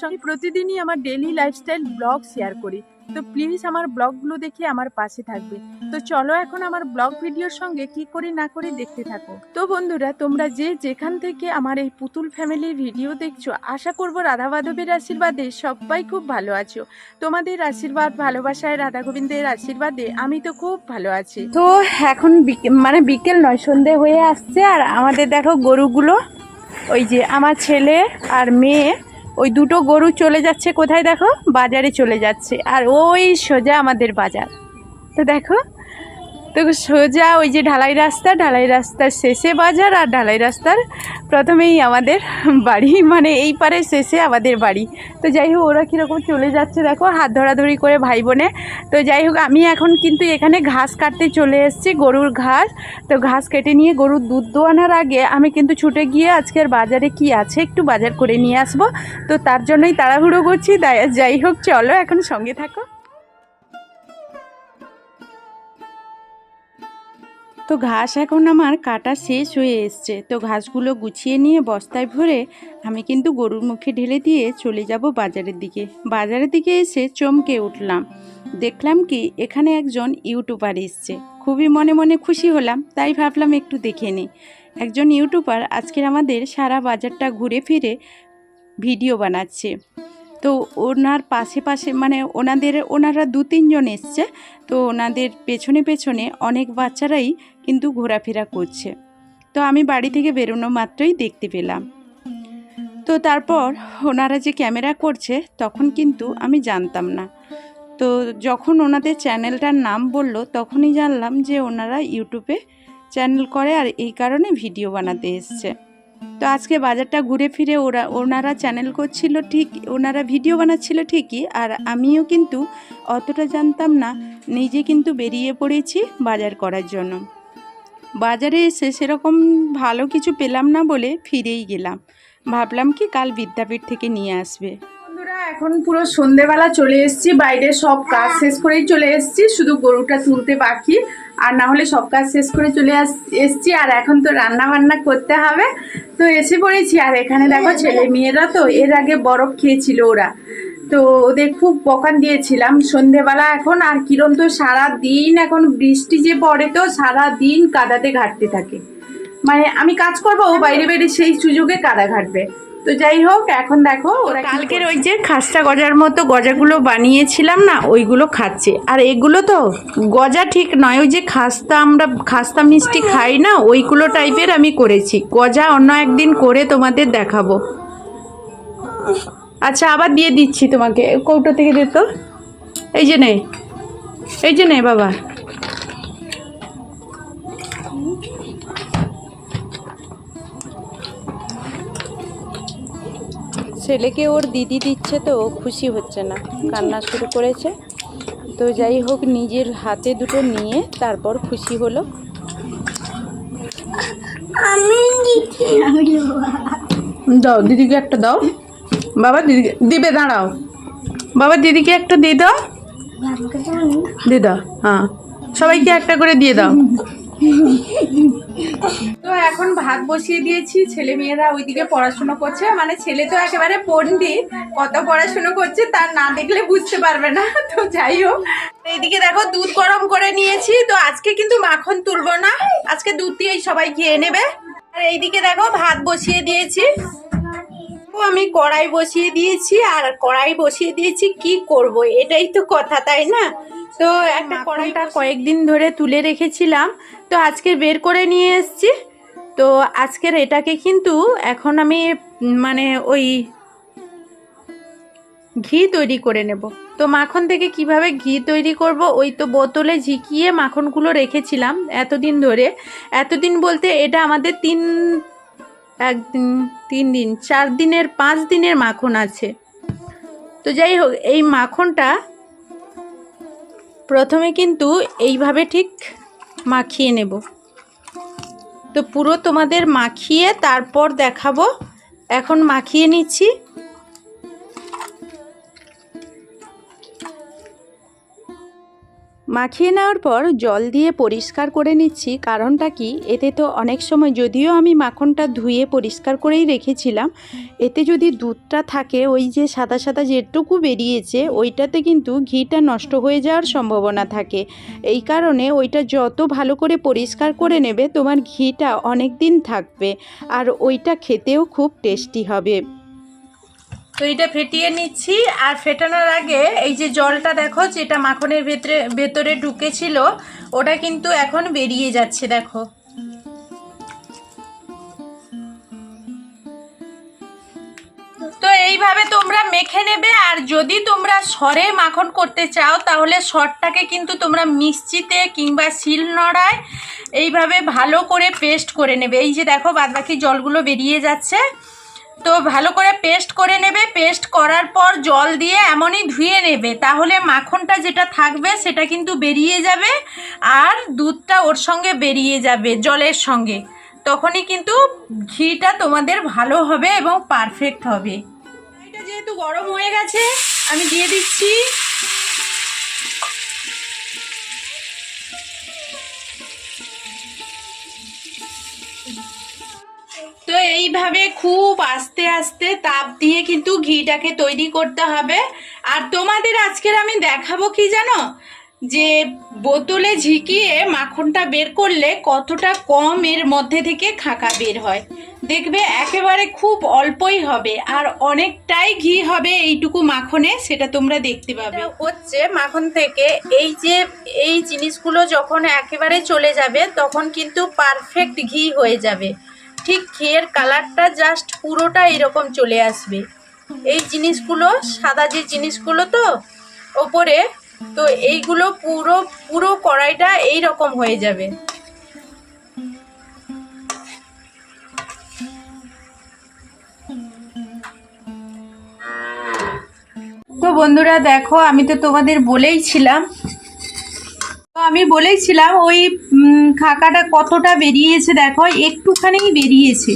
সঙ্গে প্রতিদিনই আমার ডেলি লাইফস্টাইল ব্লগ শেয়ার করি। তো প্লিজ আমার ব্লগগুলো দেখে আমার পাশে থাকবে। তো চলো এখন আমার ব্লগ ভিডিওর সঙ্গে কি করি না করি দেখতে থাকো। তো বন্ধুরা, তোমরা যে যেখান থেকে আমার এই পুতুল ফ্যামিলির ভিডিও দেখছ, আশা করব রাধা মাধবের আশীর্বাদে সবাই খুব ভালো আছো। তোমাদের আশীর্বাদ, ভালোবাসায় রাধা গোবিন্দের আশীর্বাদে আমি তো খুব ভালো আছি। তো এখন মানে বিকেল নয়, সন্ধে হয়ে আসছে আর আমাদের দেখো গরুগুলো, ওই যে আমার ছেলে আর মেয়ে। ওই দুটো গরু চলে যাচ্ছে কোথায় দেখো? বাজারে চলে যাচ্ছে। আর ওই সোজা আমাদের বাজার। তো দেখো তো সোজা ওই যে ঢালাই রাস্তা, ঢালাই রাস্তার শেষে বাজার আর ঢালাই রাস্তার প্রথমেই আমাদের বাড়ি মানে এই পারে শেষে আমাদের বাড়ি। তো যাই হোক, ওরা কীরকম চলে যাচ্ছে দেখো, হাত ধরাধরি করে ভাই বোনে। তো যাই হোক, আমি এখন কিন্তু এখানে ঘাস কাটতে চলে এসেছি, গরুর ঘাস। তো ঘাস কেটে নিয়ে গরুর দুধ দোয়ানোর আগে আমি কিন্তু ছুটে গিয়ে আজকের বাজারে কি আছে একটু বাজার করে নিয়ে আসব। তো তার জন্যই তাড়াহুড়ো করছি যাই হোক, চলো এখন সঙ্গে থাকো। তো ঘাস এখন আমার কাটা শেষ হয়ে এসছে। তো ঘাসগুলো গুছিয়ে নিয়ে বস্তায় ভরে আমি কিন্তু গরুর মুখে ঢেলে দিয়ে চলে যাব বাজারের দিকে। বাজারের দিকে এসে চমকে উঠলাম। দেখলাম কি, এখানে একজন ইউটিউবার এসছে। খুবই মনে মনে খুশি হলাম, তাই ভাবলাম একটু দেখে নিই। একজন ইউটিউবার আজকের আমাদের সারা বাজারটা ঘুরে ফিরে ভিডিও বানাচ্ছে। তো ওনার পাশে পাশে মানে ওনাদের, ওনারা দু তিনজন এসছে, তো ওনাদের পেছনে পেছনে অনেক বাচ্চারাই কিন্তু ঘোরাফেরা করছে। তো আমি বাড়ি থেকে বেরোনো মাত্রই দেখতে পেলাম। তো তারপর ওনারা যে ক্যামেরা করছে, তখন কিন্তু আমি জানতাম না। তো যখন ওনাদের চ্যানেলটার নাম বলল, তখনই জানলাম যে ওনারা ইউটিউবে চ্যানেল করে আর এই কারণে ভিডিও বানাতে এসছে। তো আজকে বাজারটা ঘুরে ফিরে ওরা, ওনারা চ্যানেল করছিল ঠিক, ওনারা ভিডিও বানাচ্ছিল ঠিকই, আর আমিও কিন্তু অতটা জানতাম না, নিজে কিন্তু বেরিয়ে পড়েছি বাজার করার জন্য। বাজারে এসে সেরকম ভালো কিছু পেলাম না বলে ফিরেই গেলাম। ভাবলাম কি কাল বিদ্যাপীঠ থেকে নিয়ে আসবে। এখন পুরো সন্ধেবেলা চলে এসেছি, বাইরে সব কাজ শেষ করেই চলে এসেছি, শুধু গরুটা তুলতে বাকি। আর না হলে সব কাজ শেষ করে চলে এসছি, আর এখন তো রান্না বান্না করতে হবে। তো এসে পড়েছি, আর এখানে দেখো ছেলে মেয়েরা তো, এর আগে বরফ খেয়েছিল ওরা। তো ওদের খুব বকান দিয়েছিলাম সন্ধেবেলা এখন, আর কিরম তো সারা দিন এখন বৃষ্টি যে পড়ে তো সারা দিন কাদাতে ঘাটতে থাকে। মানে আমি কাজ করব, ও বাইরে বাইরে সেই সুযোগে কাদা ঘাটবে। তো যাই হোক এখন দেখো ওরা কালকের ওই যে খাস্তা গজার মতো গজাগুলো বানিয়েছিলাম না ওইগুলো খাচ্ছে। আর এগুলো তো গজা ঠিক নয় ওই যে খাস্তা আমরা খাস্তা মিষ্টি খাই না ওইগুলো টাইপের আমি করেছি। গজা অন্য একদিন করে তোমাদের দেখাবো। আচ্ছা আবার দিয়ে দিচ্ছি তোমাকে কৌটো থেকে দে তো। এই যে নে এই যে নে বাবা। ছেলেকে ওর দিদি দিচ্ছে তো ও খুশি হচ্ছে না কান্না শুরু করেছে। তো যাই হোক নিজের হাতে দুটো নিয়ে তারপর খুশি হলো। দাও দিদিকে একটা দাও। বাবা দিদিকে দিবে দাঁড়াও। বাবা দিদিকে একটা দিয়ে দাও। দিয়ে দাও হ্যাঁ। সবাইকে একটা করে দিয়ে দাও। এখন ভাত বসিয়ে দিয়েছি ছেলে মেয়েরা ওইদিকে পড়াশুনো করছে মানে ছেলে তো একেবারে পণ্ডিত কত পড়াশুনো করছে তার না দেখলে বুঝতে পারবে না তো যাই হোক। এইদিকে দেখো দুধ গরম করে নিয়েছি তো আজকে কিন্তু মাখন তুলবো না আজকে দুধ দিয়েই সবাই খেয়ে নেবে। আর এইদিকে দেখো ভাত বসিয়ে দিয়েছি আমি কড়াই বসিয়ে দিয়েছি আর কড়াই বসিয়ে দিয়েছি কি করব এটাই তো কথা তাই না? তো একটা কড়াইটা কয়েকদিন ধরে তুলে রেখেছিলাম তো আজকে বের করে নিয়ে এসেছি তো আজকের এটাকে কিন্তু এখন আমি মানে ওই ঘি তৈরি করে নেব। তো মাখন থেকে কীভাবে ঘি তৈরি করব, ওই তো বোতলে ঝিকিয়ে মাখনগুলো রেখেছিলাম এতদিন ধরে। এতদিন বলতে এটা আমাদের তিন, একদিন, তিন দিন, চার দিনের, পাঁচ দিনের মাখন আছে। তো যাই হোক, এই মাখনটা প্রথমে কিন্তু এইভাবে ঠিক মাখিয়ে নেব। তো পুরো তোমাদের মাখিয়ে তারপর দেখাবো। এখন মাখিয়ে নিচ্ছি। মাখিয়ে নেওয়ার পর জল দিয়ে পরিষ্কার করে নিচ্ছি। কারণটা কি? এতে তো অনেক সময় যদিও আমি মাখনটা ধুয়ে পরিষ্কার করেই রেখেছিলাম, এতে যদি দুধটা থাকে, ওই যে সাদা সাদা যেটুকু বেরিয়েছে, ওইটাতে কিন্তু ঘিটা নষ্ট হয়ে যাওয়ার সম্ভাবনা থাকে। এই কারণে ওইটা যত ভালো করে পরিষ্কার করে নেবে, তোমার ঘিটা অনেক দিন থাকবে, আর ওইটা খেতেও খুব টেস্টি হবে। তো এটা ফেটিয়ে নিচ্ছি, আর ফেটানোর আগে এই যে জলটা দেখো, যেটা মাখনের ভেতরে ভেতরে ঢুকেছিল, ওটা কিন্তু এখন বেরিয়ে যাচ্ছে, দেখো। তো এইভাবে তোমরা মেখে নেবে, আর যদি তোমরা সরে মাখন করতে চাও, তাহলে সরটাকে কিন্তু তোমরা মিক্সিতে কিংবা শিল নড়ায় এইভাবে ভালো করে পেস্ট করে নেবে। এই যে দেখো, বাদবাকি জলগুলো বেরিয়ে যাচ্ছে। তো ভালো করে পেস্ট করে নেবে। পেস্ট করার পর জল দিয়ে এমনই ধুয়ে নেবে। তাহলে মাখনটা যেটা থাকবে সেটা কিন্তু বেরিয়ে যাবে আর দুধটা ওর সঙ্গে বেরিয়ে যাবে জলের সঙ্গে। তখনই কিন্তু ঘিটা তোমাদের ভালো হবে এবং পারফেক্ট হবে। এটা যেহেতু গরম হয়ে গেছে, আমি দিয়ে দিচ্ছি। এইভাবে খুব আস্তে আস্তে তাপ দিয়ে কিন্তু ঘিটাকে তৈরি করতে হবে। আর তোমাদের আজকের আমি দেখাবো কি জানো? যে বোতলে ঝিকিয়ে মাখনটা বের করলে কতটা কম এর মধ্যে থেকে খাকা বের হয়। দেখবে একেবারে খুব অল্পই হবে আর অনেকটাই ঘি হবে এইটুকু মাখনে, সেটা তোমরা দেখতে পাবে। হচ্ছে মাখন থেকে এই যে এই জিনিসগুলো যখন একেবারে চলে যাবে, তখন কিন্তু পারফেক্ট ঘি হয়ে যাবে। ঠিক ঘিয়ের কালারটা জাস্ট পুরোটা এরকম চলে আসবে। এই জিনিসগুলো, সাদা যে জিনিসগুলো তো, ওপরে, তো এইগুলো পুরো পুরো কড়াইটা এই রকম হয়ে যাবে। তো বন্ধুরা দেখো, আমি তো তোমাদের বলেই ছিলাম আমি বলেছিলাম ওই খাকাটা কতটা বেরিয়েছে দেখো, একটুখানি বেরিয়েছে।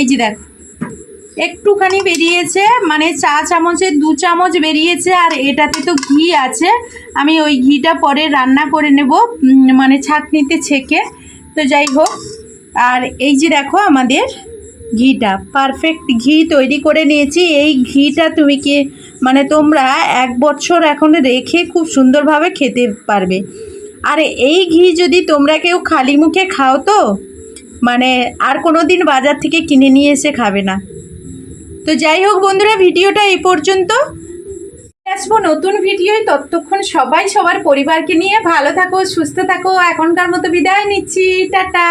এই যে দেখো, একটুখানি বেরিয়েছে মানে চা চামচের দু চামচ বেরিয়েছে, আর এটাতে তো ঘি আছে। আমি ওই ঘিটা পরে রান্না করে নেব মানে ছাঁকনিতে ছেঁকে। তো যাই হোক, আর এই যে দেখো আমাদের ঘিটা পারফেক্ট ঘি তৈরি করে নিয়েছি। এই ঘিটা তুমি কি মানে তোমরা এক বছর এখন রেখে খুব সুন্দরভাবে খেতে পারবে। আর এই ঘি যদি তোমরা কেউ খালি মুখে খাও তো মানে আর কোনো দিন বাজার থেকে কিনে নিয়ে এসে খাবে না। তো যাই হোক বন্ধুরা, ভিডিওটা এই পর্যন্ত। আসব নতুন ভিডিওই ততক্ষণ সবাই সবার পরিবারকে নিয়ে ভালো থাকো, সুস্থ থাকো, এখনকার মতো বিদায় নিচ্ছি, টাটা।